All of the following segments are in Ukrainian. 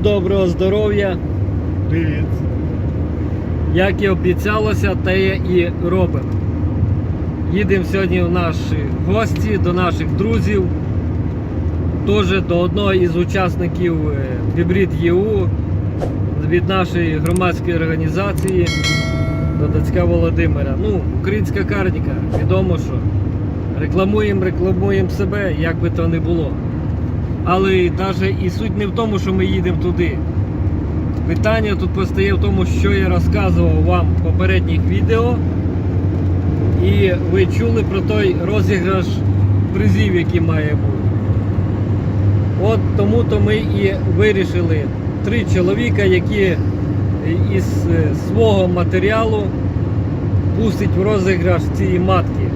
Всім доброго здоров'я. Привіт. Як і обіцялося, те і робимо. Їдемо сьогодні в наші гості до наших друзів. Теж до одного із учасників е, Гібрид ЄУ від нашої громадської організації до Дацька Володимира. Ну, українська карніка, відомо що. Рекламуємо, рекламуємо себе, як би то не було. Але навіть і суть не в тому, що ми їдемо туди. Питання тут постає в тому, що я розказував вам в попередніх відео. І ви чули про той розіграш призів, який має бути. От тому то ми і вирішили три чоловіка, які із е, свого матеріалу пустять в розіграш цієї матки.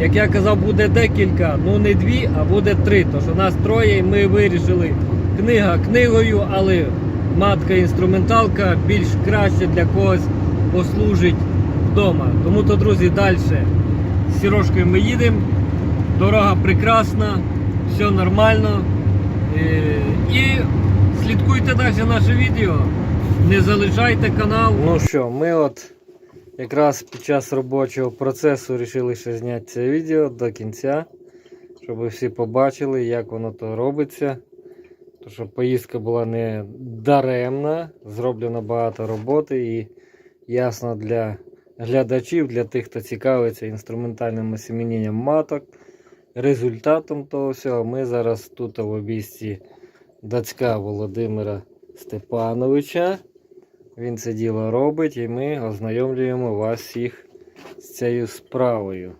Як я казав, буде декілька, ну не дві, а буде три. Тож у нас троє, і ми вирішили книга книгою, але матка інструменталка більш краще для когось послужить вдома. Тому то, друзі, далі з Сірошкою ми їдемо. Дорога прекрасна, все нормально. Е, І слідкуйте далі наше відео. Не залишайте канал. Ну що, ми от якраз під час робочого процесу вирішили ще зняти це відео до кінця, щоб ви всі побачили, як воно то робиться. То, щоб поїздка була не даремна, зроблено багато роботи і ясно для глядачів, для тих, хто цікавиться інструментальним осімінням маток. Результатом того всього ми зараз тут в обійсті Дацька Володимира Степановича. Він це діло робить і ми ознайомлюємо вас всіх з цією справою.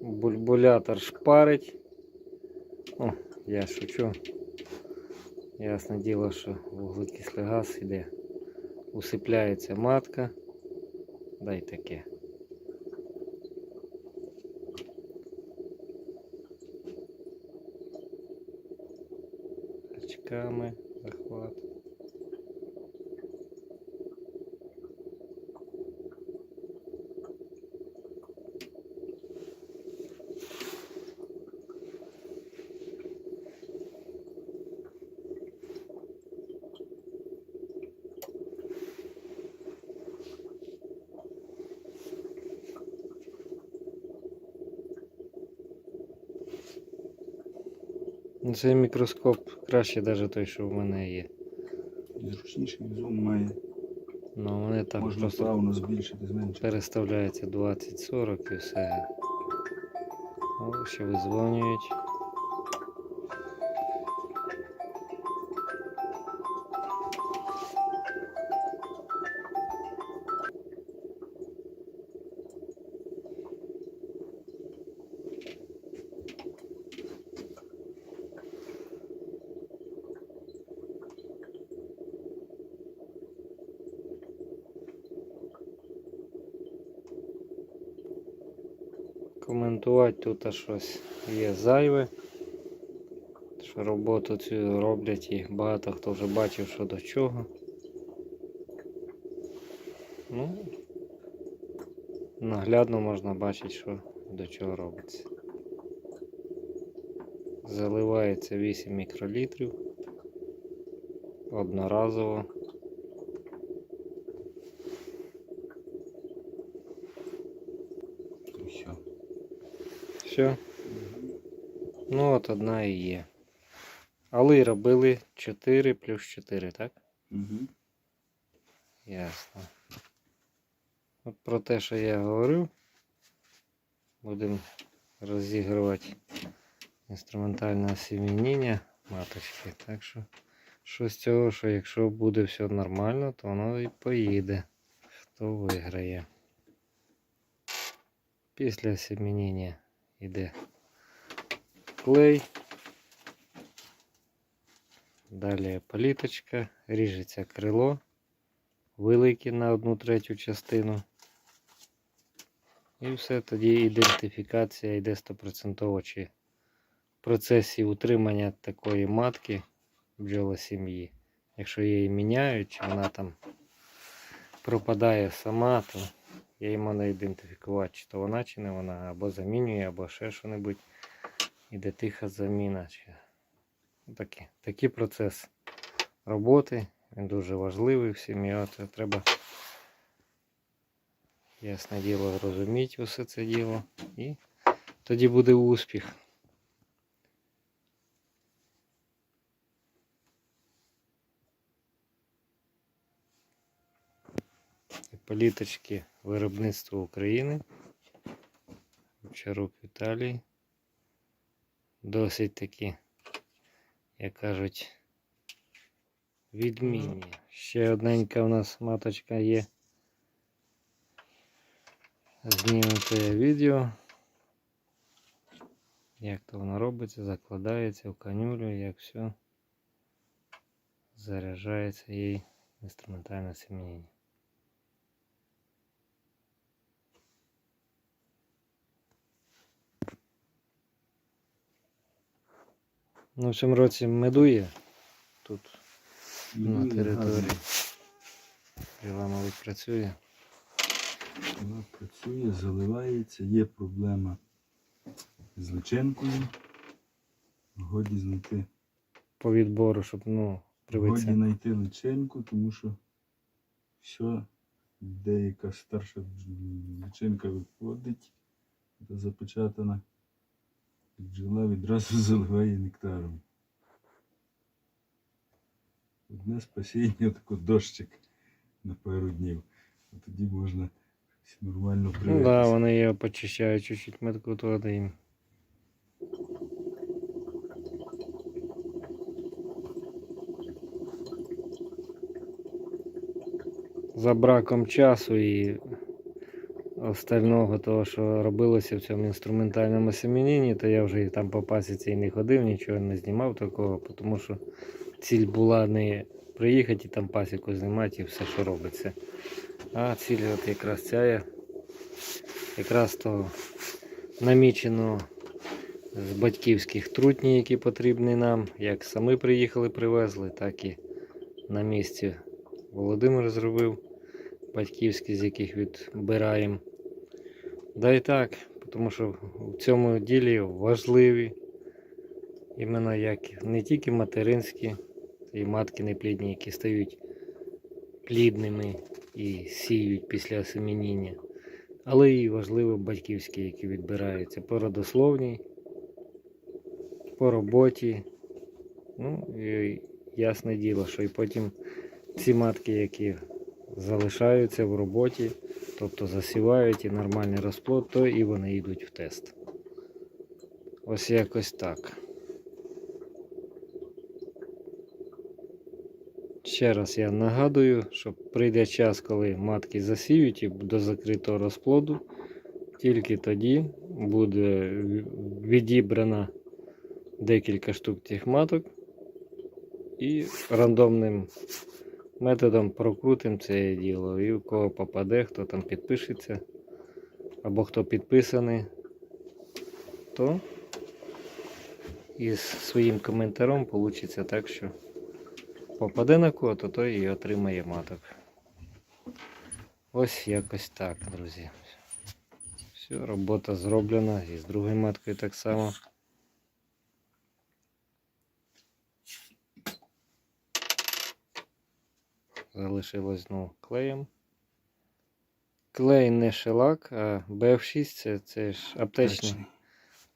Бульбулятор шпарить. О, я шучу. Ясне діло, що вуглекислий газ іде. Усипляється матка. Дай таке. Очками захват. Цей мікроскоп краще навіть той, що в мене є. Зручніший зум має. Ну, вони там Можна просто плавно збільшити, зменшити. переставляється 20-40 і все. О, ще визвонюють. Коментувати тут щось є зайве. Що роботу цю роблять і багато хто вже бачив, що до чого. Ну, наглядно можна бачити, що до чого робиться. Заливається 8 мікролітрів одноразово. Все. Ну от одна і є. Але й робили 4 плюс 4, так? Угу. Ясно. От про те, що я говорив, будемо розігрувати інструментальне осінення маточки. Так що що з цього, що якщо буде все нормально, то воно і поїде. Хто виграє. Після осінення йде клей. Далі політочка, ріжеться крило, вилики на одну третю частину. І все, тоді ідентифікація йде 100% чи в процесі утримання такої матки бджола сім'ї. Якщо її міняють, чи вона там пропадає сама, то я її маю ідентифікувати, чи то вона, чи не вона, або замінює, або ще що-небудь. Іде тиха заміна. Чи... Такі Такий, процес роботи. Він дуже важливий всім. його треба, ясне діло, розуміти усе це діло. І тоді буде успіх. Політочки виробництва України. Чарук Віталій. Досить такі, як кажуть, відмінні. Ще одненька у нас маточка є. Знімемо відео. Як то воно робиться, закладається в канюлю, як все заряджається їй інструментальне семеніння. Ну, в цьому році медує тут на Ну, території. Крила, мабуть, працює. Вона працює, заливається, є проблема з личинкою. Годі знайти. По відбору, щоб ну, Годі знайти личинку, тому що все, деяка старша личинка виходить, та запечатана. Бджола відразу заливає нектаром. Одне спасіння тако дощик на пару днів. А тоді можна нормально Ну привитися. да, вони її почищають чуть-чуть метку туди їм. За браком часу і остального того, що робилося в цьому інструментальному семеніні, то я вже і там по пасіці і не ходив, нічого не знімав такого, тому що ціль була не приїхати і там пасіку знімати і все, що робиться. А ціль от якраз ця є. Якраз то намічено з батьківських трутнів, які потрібні нам. Як самі приїхали, привезли, так і на місці Володимир зробив батьківські, з яких відбираємо. Да і так, тому що в цьому ділі важливі іменно як не тільки материнські, і матки неплідні, які стають плідними і сіють після осеменіння, але і важливі батьківські, які відбираються по родословній, по роботі. Ну, і ясне діло, що і потім ці матки, які залишаються в роботі, тобто засівають і нормальний розплод, то і вони йдуть в тест. Ось якось так. Ще раз я нагадую, що прийде час, коли матки засіють і до закритого розплоду, тільки тоді буде відібрано декілька штук цих маток і рандомним методом прокрутимо це діло. І у кого попаде, хто там підпишеться, або хто підписаний, то із своїм коментарем вийде так, що попаде на кого, то той і отримає маток. Ось якось так, друзі. Все, робота зроблена і з другою маткою так само. Залишилось знову клеєм. Клей не шелак, а BF6 це, це ж аптечний.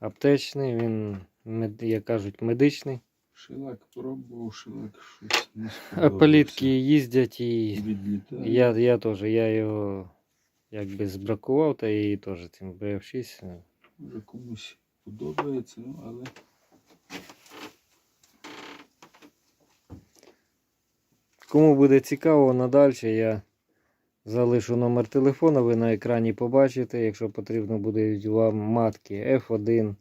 Аптечний, він, мед- як кажуть, медичний. Шилак пробував, шилак щось не А політки їздять і Відлітає. я, я теж, я його якби збракував, та і теж цим BF6. е, Може комусь подобається, ну але Кому буде цікаво надальше, я залишу номер телефону, ви на екрані побачите, якщо потрібно буде вам матки F1,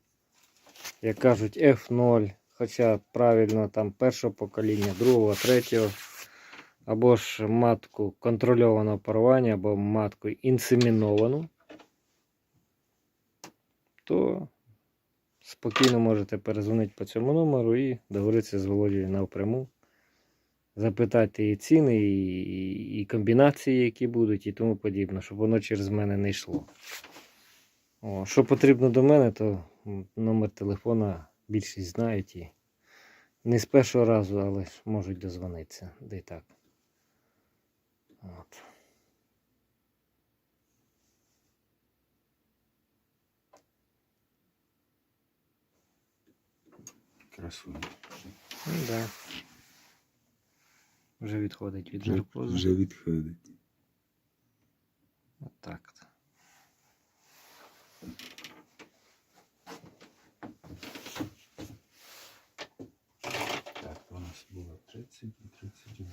як кажуть, F0, хоча правильно там першого покоління, другого, третього, або ж матку контрольованого парування, або матку інсеміновану, то спокійно можете перезвонити по цьому номеру і договоритися з Володією напряму запитати і ціни, і, і, і комбінації, які будуть, і тому подібне, щоб воно через мене не йшло. О, що потрібно до мене, то номер телефона більшість знають і не з першого разу, але ж можуть дозвонитися. Де й так. От. Красуня. Ну, да. Вже відходить від Вже, наркозу. вже відходить. От так. от. Так, то у нас було 30 і 31.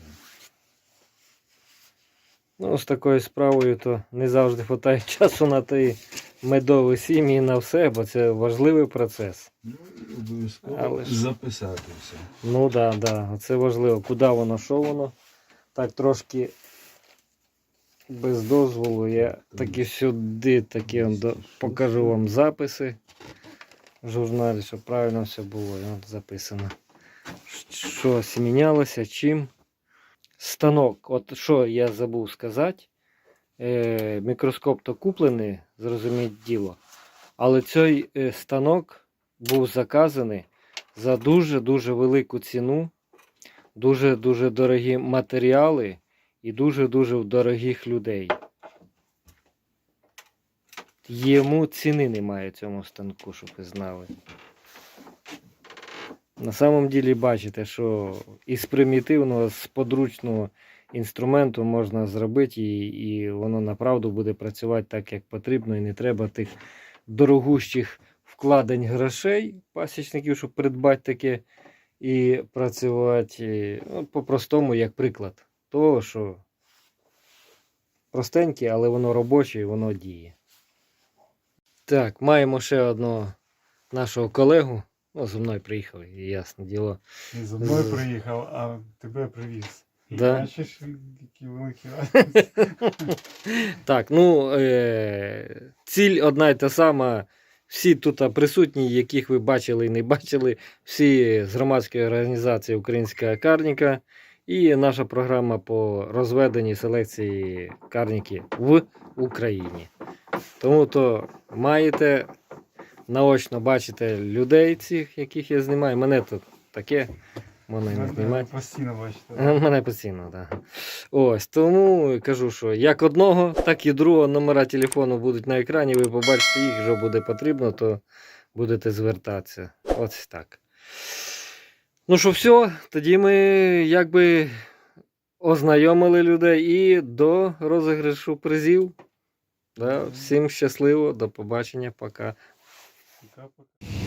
Ну, з такою справою то не завжди вистачає часу на ті медові сім'ї на все, бо це важливий процес. Ну обов'язково Але записати все. Ну так, да, да, це важливо. Куди воно, що воно. Так трошки без дозволу я таки сюди таки он до- покажу вам записи в журналі, щоб правильно все було. От записано. Що змінялося, чим. Станок. От що я забув сказати. Е, мікроскоп то куплений, зрозуміть діло. Але цей е, станок був заказаний за дуже-дуже велику ціну, дуже-дуже дорогі матеріали і дуже-дуже дорогих людей. Йому ціни немає цьому станку, щоб ви знали. На самом ділі бачите, що із примітивного, з подручного інструменту можна зробити, і, і воно направду буде працювати так, як потрібно, і не треба тих дорогущих вкладень грошей пасічників, щоб придбати таке і працювати ну, по-простому, як приклад того, що простеньке, але воно робоче і воно діє. Так, маємо ще одного нашого колегу. Ну, зі мною приїхали, ясне діло. Не за мною приїхав, а тебе привіз. Да. Бачиш, які великі. Так, ну е- ціль одна й та сама. Всі тут присутні, яких ви бачили і не бачили, всі з громадської організації Українська карніка і наша програма по розведенні селекції карніки в Україні. Тому то маєте наочно бачите людей цих, яких я знімаю. Мене тут таке, і не знімати. Постійно бачите. Мене постійно, так. Да. Ось тому кажу, що як одного, так і другого номера телефону будуть на екрані. Ви побачите їх, що буде потрібно, то будете звертатися. Ось так. Ну що, все, тоді ми якби ознайомили людей і до розіграшу призів. Да, всім щасливо, до побачення, пока. Пока-пока.